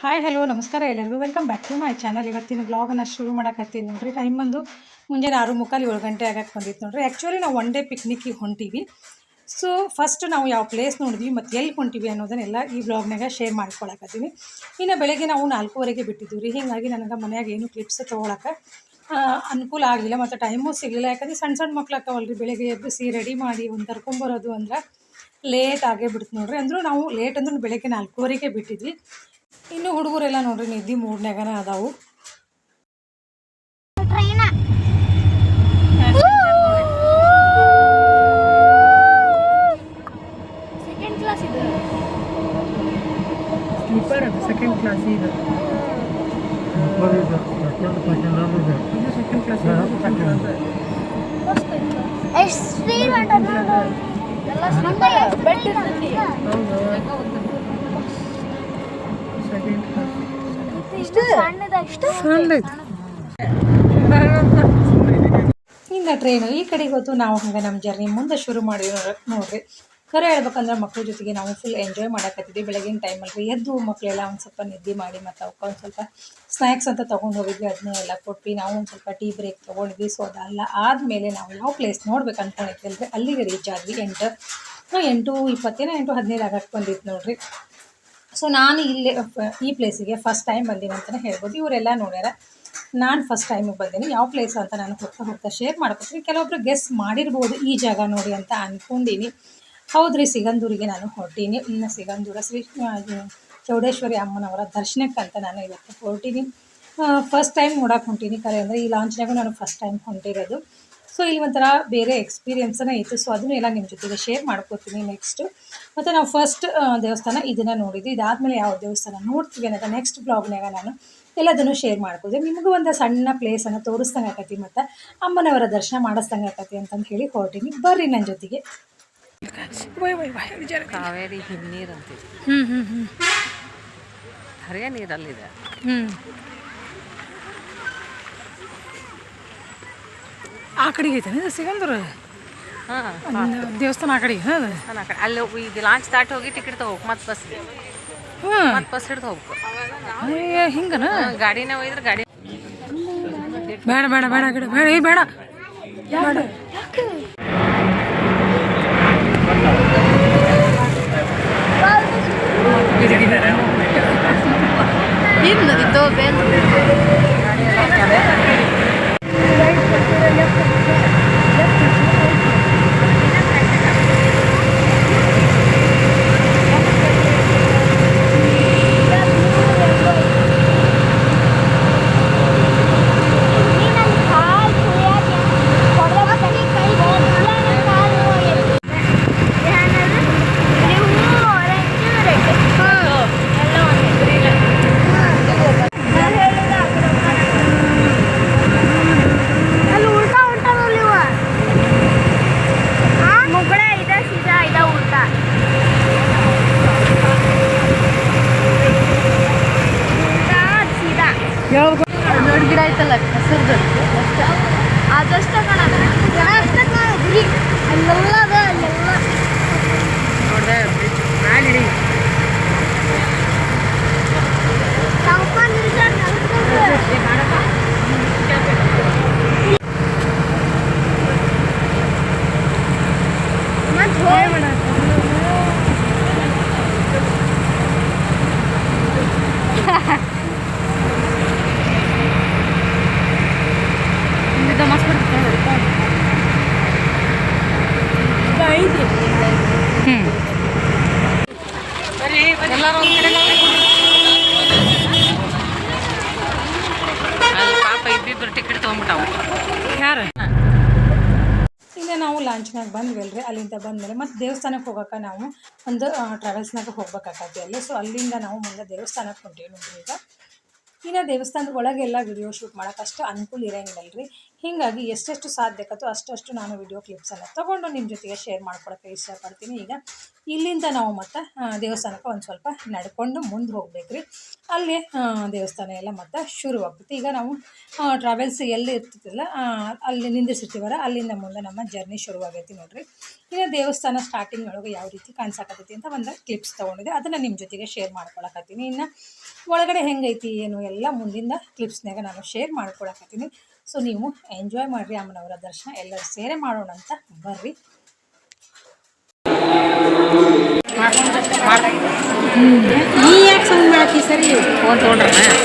Hi hello ನಮಸ್ಕಾರ ಎಲ್ಲರಿಗೂ. Welcome back to my channel ಇವತ್ತಿನ ವ್ಲಾಗನ್ನು ಶುರು ಮಾಡಕತ್ತೀನಿ ನೋಡಿರಿ. ಟೈಮ್ ಬಂದು ಮುಂಜಾನೆ ಆರು ಮುಕ್ಕಾಲು ಏಳು ಗಂಟೆ ಆಗಕ್ಕೆ ಬಂದಿತ್ತು ನೋಡ್ರಿ. ಆ್ಯಕ್ಚುಲಿ ನಾವು ಒನ್ ಡೇ ಪಿಕ್ನಿಕ್ಕಿಗೆ ಹೊಂಟೀವಿ. ಸೊ ಫಸ್ಟ್ ನಾವು ಯಾವ ಪ್ಲೇಸ್ ನೋಡಿದ್ವಿ ಮತ್ತು ಎಲ್ಲಿ ಹೊಂಟಿವಿ ಅನ್ನೋದನ್ನೆಲ್ಲ ಈ ವ್ಲಾಗ್ನಾಗ ಶೇರ್ ಮಾಡ್ಕೊಳಕತ್ತೀನಿ. ಇನ್ನು ಬೆಳಗ್ಗೆ ನಾವು ನಾಲ್ಕೂವರೆಗೆ ಬಿಟ್ಟಿದ್ದೀವಿ ರೀ ಹೀಗಾಗಿ ನನಗೆ ಮನೆಯಾಗ ಏನು ಕ್ಲಿಪ್ಸ್ ತೊಗೊಳಕ್ಕೆ ಅನುಕೂಲ ಆಗಲಿಲ್ಲ ಮತ್ತು ಟೈಮೂ ಸಿಗಲಿಲ್ಲ. ಯಾಕಂದ್ರೆ ಸಣ್ಣ ಸಣ್ಣ ಮಕ್ಳು ರೀ ಬೆಳಗ್ಗೆ ಎಬ್ಬಿಸಿ ರೆಡಿ ಮಾಡಿ ಒಂದು ಕರ್ಕೊಂಬರೋದು ಅಂದ್ರೆ ಲೇಟ್ ಆಗೇ ಬಿಡ್ತು ನೋಡ್ರಿ. ಅಂದರೂ ನಾವು ಲೇಟ್ ಅಂದ್ರೂ ಬೆಳಗ್ಗೆ ನಾಲ್ಕೂವರೆಗೆ ಬಿಟ್ಟಿದ್ವಿ. ಇನ್ನು ಹುಡುಗರೆಲ್ಲ ನೋಡ್ರಿ ನಿದ್ದೆ ಮೂಡ್ನ್ಯಾಗನ ಅದಾವು. ಟ್ರೈನ. ಸೆಕೆಂಡ್ ಕ್ಲಾಸ್ ಇದು. ಸ್ಲೀಪರ್ ಅದು ಸೆಕೆಂಡ್ ಕ್ಲಾಸ್ ಇದು. ಸೆಕೆಂಡ್ ಕ್ಲಾಸ್ ಎಷ್ಟು ಸ್ಪೀಡ್ ಎಲ್ಲ ಬೆಡ್ ಇರ್ತೈತಿ ಸೆಕೆಂಡ್ ಕ್ಲಾಸ್ ಇಷ್ಟು ಸಣ್ಣದ ಇಷ್ಟು ಹಿಂಗೆ ಟ್ರೈನು ಈ ಕಡೆಗೆ ಹೊತ್ತು ನಾವು ಹಂಗೆ ನಮ್ಮ ಜರ್ನಿ ಮುಂದೆ ಶುರು ಮಾಡಿ ನೋಡ್ರಿ. ಕರೆ ಖರೆ ಹೇಳ್ಬೇಕಂದ್ರೆ ಮಕ್ಳ ಜೊತೆಗೆ ನಾವು ಫುಲ್ ಎಂಜಾಯ್ ಮಾಡಕತ್ತಿದ್ವಿ. ಬೆಳಗಿನ ಟೈಮಲ್ಲಿ ಎದ್ದು ಮಕ್ಕಳೆಲ್ಲ ಒಂದು ಸ್ವಲ್ಪ ನಿದ್ದೆ ಮಾಡಿ ಮತ್ತು ಅವಕ್ಕೆ ಒಂದು ಸ್ವಲ್ಪ ಸ್ನ್ಯಾಕ್ಸ್ ಅಂತ ತೊಗೊಂಡು ಹೋಗಿದ್ವಿ. ಅದನ್ನೇ ಎಲ್ಲ ಕೊಟ್ವಿ. ನಾವು ಒಂದು ಸ್ವಲ್ಪ ಟೀ ಬ್ರೇಕ್ ತೊಗೊಂಡ್ವಿ. ಸೊ ಅದೆಲ್ಲ ಆದಮೇಲೆ ನಾವು ಯಾವ ಪ್ಲೇಸ್ ನೋಡ್ಬೇಕು ಅಂದ್ಕೊಂಡಿದ್ವಲ್ರಿ ಅಲ್ಲಿಗೆ ರೀಚ್ ಆದ್ವಿ ಎಂಟು. ಎಂಟು ಇಪ್ಪತ್ತೇನೋ ಎಂಟು ಹದಿನೈದು ಆಗಕ್ಕೆ ಬಂದಿತ್ತು ನೋಡ್ರಿ. ಸೊ ನಾನು ಇಲ್ಲಿ ಈ ಪ್ಲೇಸಿಗೆ ಫಸ್ಟ್ ಟೈಮ್ ಬಂದೀನಿ ಅಂತಲೇ ಹೇಳ್ಬೋದು. ಇವರೆಲ್ಲ ನೋಡ್ಯಾರ, ನಾನು ಫಸ್ಟ್ ಟೈಮಿಗೆ ಬಂದೀನಿ. ಯಾವ ಪ್ಲೇಸ್ ಅಂತ ನಾನು ಹೋಗ್ತಾ ಹೋಗ್ತಾ ಶೇರ್ ಮಾಡ್ಕೊತೀನಿ. ಕೆಲವೊಬ್ರು ಗೆಸ್ ಮಾಡಿರ್ಬೋದು ಈ ಜಾಗ ನೋಡಿ ಅಂತ ಅಂದ್ಕೊಂಡೀನಿ ಹೌದ್ರಿ, ಸಿಗಂದೂರಿಗೆ ನಾನು ಹೊರಟೀನಿ. ಇನ್ನು ಸಿಗಂದೂರ ಶ್ರೀ ಚೌಡೇಶ್ವರಿ ಅಮ್ಮನವರ ದರ್ಶನಕ್ಕಂತ ನಾನು ಇವತ್ತು ಹೊರಟೀನಿ. ಫಸ್ಟ್ ಟೈಮ್ ನೋಡಕ್ಕೆ ಹೊಂಟೀನಿ ಕರೆ ಅಂದರೆ ಈ ಲಾಂಚ್ನಾಗೂ ನಾನು ಫಸ್ಟ್ ಟೈಮ್ ಹೊಂಟಿರೋದು. ಸೊ ಇಲ್ಲಿ ಒಂಥರ ಬೇರೆ ಎಕ್ಸ್ಪೀರಿಯನ್ಸನೇ ಇತ್ತು. ಸೊ ಅದನ್ನು ಎಲ್ಲ ನಿಮ್ಮ ಜೊತೆಗೆ ಶೇರ್ ಮಾಡ್ಕೋತೀನಿ ನೆಕ್ಸ್ಟು ಮತ್ತು ನಾವು ಫಸ್ಟ್ ದೇವಸ್ಥಾನ ಇದನ್ನು ನೋಡಿದ್ವಿ ಇದಾದಮೇಲೆ ಯಾವ ದೇವಸ್ಥಾನ ನೋಡ್ತೀವಿ ಅನ್ನೋದು ನೆಕ್ಸ್ಟ್ ಬ್ಲಾಗ್ನಾಗ ನಾನು ಎಲ್ಲದನ್ನು ಶೇರ್ ಮಾಡ್ಕೋದೆ ನಿಮಗೂ ಒಂದು ಸಣ್ಣ ಪ್ಲೇಸನ್ನು ತೋರಿಸ್ದಂಗೆ ಆಕತಿ ಮತ್ತು ಅಮ್ಮನವರ ದರ್ಶನ ಮಾಡಿಸ್ದಂಗೆ ಆಕತಿ ಅಂತಂದು ಹೇಳಿ ಹೊರಟೀನಿ. ಬರ್ರಿ ನನ್ನ ಜೊತೆಗೆ. ಕಾವೇರಿ ಹಿನ್ನೀರು ಅಂತೀವಿ. ಹ್ಞೂ ಹ್ಞೂ ಹ್ಞೂ ಹರಿಯ ನೀರಲ್ಲಿದೆ. ಹ್ಞೂ ಆ ಕಡೆಗೆ ಐತೆ ಸಿಗಂದ್ರ? ಹಾಂ ದೇವಸ್ಥಾನ ಆ ಕಡೆಗೆ ಹಾಂ ಅಲ್ಲಿ ಈಗ ಲಾಂಚ್ ದಾಟಿ ಹೋಗಿ ಟಿಕೆಟ್ ತಗೋಬೇಕು ಮತ್ತೆ ಬಸ್ ಹ್ಞೂ ಮತ್ತೆ ಬಸ್ ಹಿಡ್ದು ಹೋಗ್ಬೇಕು. ಹಿಂಗನ? ಗಾಡಿನೇ ಒಯ್ದ್ರೆ ಗಾಡಿ. ಬೇಡ ಬೇಡ ಬೇಡ ಬೇಡ ಬೇಡ ಏ ಬೇಡ. ಬೇಡ. ಇನ್ನು ಬೇಲ್ ಅಲ್ಲಿ ದೊಡ್ಡ ಗಿಡ ಐತಲ್ಲ ಹಸಿರ್ದು ಅದಷ್ಟ ಕಣ ಅಷ್ಟ ಕಣ ಗುರಿ ಅಲ್ಲೆಲ್ಲ ಅದ ಅಲ್ಲೆಲ್ಲ ತಂಪನ್ ಲಾಂಚ್ನಾಗ ಬಂದ್ವಲ್ರಿ? ಅಲ್ಲಿಂದ ಬಂದಮೇಲೆ ಮತ್ತು ದೇವಸ್ಥಾನಕ್ಕೆ ಹೋಗೋಕೆ ನಾವು ಒಂದು ಟ್ರಾವೆಲ್ಸ್ನಾಗ ಹೋಗ್ಬೇಕಾಗತ್ತೆ ಅಲ್ಲಿ. ಸೊ ಅಲ್ಲಿಂದ ನಾವು ಮುಂದೆ ದೇವಸ್ಥಾನಕ್ಕೆ ಹೊಂಟೇವಿ ನೋಡ್ರಿ ಈಗ. ಇನ್ನು ದೇವಸ್ಥಾನದ ಒಳಗೆಲ್ಲ ವಿಡಿಯೋ ಶೂಟ್ ಮಾಡೋಕೆ ಅಷ್ಟು ಅನುಕೂಲ ಇರೋಂಗಿಲ್ಲ ರೀ ಹೀಗಾಗಿ ಎಷ್ಟೆಷ್ಟು ಸಾಧ್ಯಕತ್ತೋ ಅಷ್ಟಷ್ಟು ನಾನು ವಿಡಿಯೋ ಕ್ಲಿಪ್ಸನ್ನು ತೊಗೊಂಡು ನಿಮ್ಮ ಜೊತೆಗೆ ಶೇರ್ ಮಾಡ್ಕೊಳಕ್ಕೆ ಇಷ್ಟಪಡ್ತೀನಿ ಈಗ. ಇಲ್ಲಿಂದ ನಾವು ಮತ್ತೆ ದೇವಸ್ಥಾನಕ್ಕೆ ಒಂದು ಸ್ವಲ್ಪ ನಡ್ಕೊಂಡು ಮುಂದೆ ಹೋಗ್ಬೇಕು ರೀ ಅಲ್ಲಿ ದೇವಸ್ಥಾನ ಎಲ್ಲ ಮತ್ತೆ ಶುರುವಾಗ್ತೈತಿ ಈಗ ನಾವು ಟ್ರಾವೆಲ್ಸ್ ಎಲ್ಲಿ ಇರ್ತಿತ್ತಲ್ಲ ಅಲ್ಲಿ ನಿಂದಿರ್ಸಿರ್ತೀವಲ್ಲ ಅಲ್ಲಿಂದ ಮುಂದೆ ನಮ್ಮ ಜರ್ನಿ ಶುರುವಾಗೈತಿ ನೋಡ್ರಿ. ಈಗ ದೇವಸ್ಥಾನ ಸ್ಟಾರ್ಟಿಂಗ್ ಒಳಗೆ ಯಾವ ರೀತಿ ಕಾಣಿಸಾಕತ್ತೈತಿ ಅಂತ ಒಂದು ಕ್ಲಿಪ್ಸ್ ತೊಗೊಂಡಿದೆ ಅದನ್ನು ನಿಮ್ಮ ಜೊತೆಗೆ ಶೇರ್ ಮಾಡ್ಕೊಳಕತ್ತೀನಿ. ಇನ್ನು ಒಳಗಡೆ ಹೆಂಗೈತಿ, ಏನು ಎಲ್ಲ ಮುಂದಿನ ಕ್ಲಿಪ್ಸ್ನಾಗ ನಾನು ಶೇರ್ ಮಾಡ್ಕೊಳಕತ್ತೀನಿ. ಸೊ ನೀವು ಎಂಜಾಯ್ ಮಾಡಿರಿ ಅಮ್ಮನವರ ದರ್ಶನ. ಎಲ್ಲರೂ ಸೇರೆ ಮಾಡೋಣ ಅಂತ ಬರ್ರಿ. ಮಾಡತ್ತಿ 我做着呢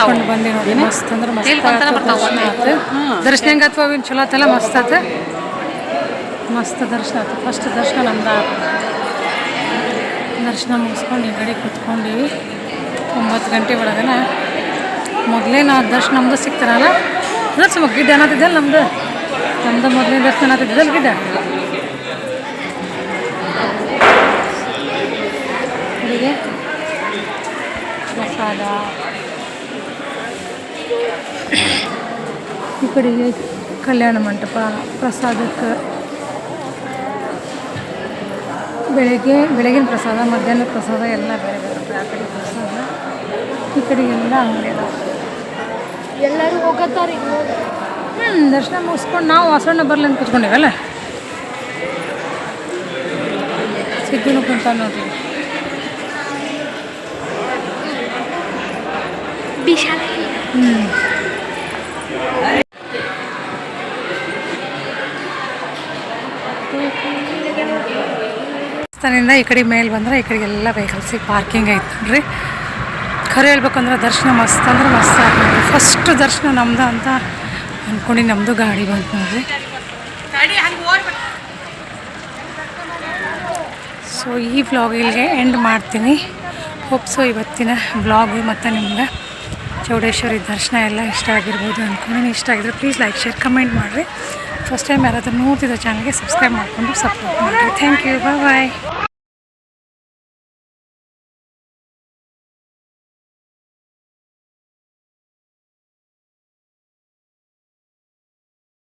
ಮುಗಿಸ್ಕೊಂಡು ಬಂದೆ ನೋಡಿ ಮಸ್ತ್ ಅಂದ್ರೆ ಮಸ್ತ್ ದರ್ಶನ ಅವಿನ ಚಲೋ ಆತಲ್ಲ ಮಸ್ತ್ ಆತ? ಮಸ್ತ್ ದರ್ಶನ ಆಯ್ತು ಫಸ್ಟ್ ದರ್ಶನ ನಮ್ದು. ದರ್ಶನ ಮುಗಿಸ್ಕೊಂಡು ಈ ಕಡೆ ಕುತ್ಕೊಂಡಿವಿ. ಒಂಬತ್ತು ಗಂಟೆ ಒಳಗನ. ಮೊದಲೇ ನಾವು ದರ್ಶನ ನಮ್ದು ಸಿಗ್ತಾರಲ್ಲ ಅದ್ರ ಸುಮ್ಮ ಗಿಡ್ಡ ಅನ್ನತ್ತಿದ್ದಲ್ಲ ನಮ್ದು? ನಮ್ದು ಮೊದಲನೇ ದರ್ಶನ ಅನ್ನತ್ತಿದ್ದಲ್ಲ ಗಿಡ್ಡ? ಹುಡುಗಿ ಪ್ರಸಾದ? ಈ ಕಡೆಗೆ ಕಲ್ಯಾಣ ಮಂಟಪ ಪ್ರಸಾದಕ್ಕೆ ಬೆಳಗ್ಗೆ ಬೆಳಗಿನ ಪ್ರಸಾದ ಮಧ್ಯಾಹ್ನದ ಪ್ರಸಾದ ಎಲ್ಲ ಬೇರೆ ಬೇರೆ. ಆ ಕಡೆ ಪ್ರಸಾದ. ಈ ಕಡೆ ಎಲ್ಲ ಅಂಗಡಿ ಎಲ್ಲರೂ ಹೋಗತ್ತಾರ ಹ್ಞೂ ದರ್ಶನ ಮುಗಿಸ್ಕೊಂಡು ನಾವು ವಾಸಣ್ಣ ಬರಲಿ ಅಂತ ಕೂತ್ಕೊಂಡಿವಲ್ಲ ಸಿದ್ದು ಕುಂತ ನೋಡ್ರಿ. ಸ್ಥಾನದಿಂದ ಈ ಕಡೆ ಮೇಲೆ ಬಂದ್ರೆ ಈ ಕಡೆ ಎಲ್ಲ ವೆಹಿಕಲ್ಸಿಗೆ ಪಾರ್ಕಿಂಗ್ ಐತೆ ನೋಡ್ರಿ. ಖರೆ ಹೇಳ್ಬೇಕಂದ್ರೆ ದರ್ಶನ ಮಸ್ತ್ ಅಂದ್ರೆ ಮಸ್ತ್ ಆಯ್ತು ಫಸ್ಟ್ ದರ್ಶನ ನಮ್ದು ಅಂತ ಅಂದ್ಕೊಂಡು ನಮ್ಮದು ಗಾಡಿ ಬಂತು ನೋಡ್ರಿ. ಸೊ ಈ ವ್ಲಾಗ್ ಇಲ್ಲಿಗೆ ಎಂಡ್ ಮಾಡ್ತೀನಿ. ಹೋಪ್ಸು ಇವತ್ತಿನ ವ್ಲಾಗು ಮತ್ತು ನಿಮ್ಗೆ ಚೌಡೇಶ್ವರಿ ದರ್ಶನ ಎಲ್ಲ ಇಷ್ಟ ಆಗಿರ್ಬೋದು ಅಂದ್ಕೊಂಡು ಇಷ್ಟ ಆಗಿದ್ರೆ ಪ್ಲೀಸ್ ಲೈಕ್ ಶೇರ್ ಕಮೆಂಟ್ ಮಾಡಿರಿ. ಫಸ್ಟ್ ಟೈಮ್ ಯಾರಾದರೂ ನೋಡ್ತಿದ್ದ ಚಾನಲ್ಗೆ ಸಬ್ಸ್ಕ್ರೈಬ್ ಮಾಡಿಕೊಂಡು ಸಪೋರ್ಟ್ ಮಾಡಿರಿ. Thank you bye bye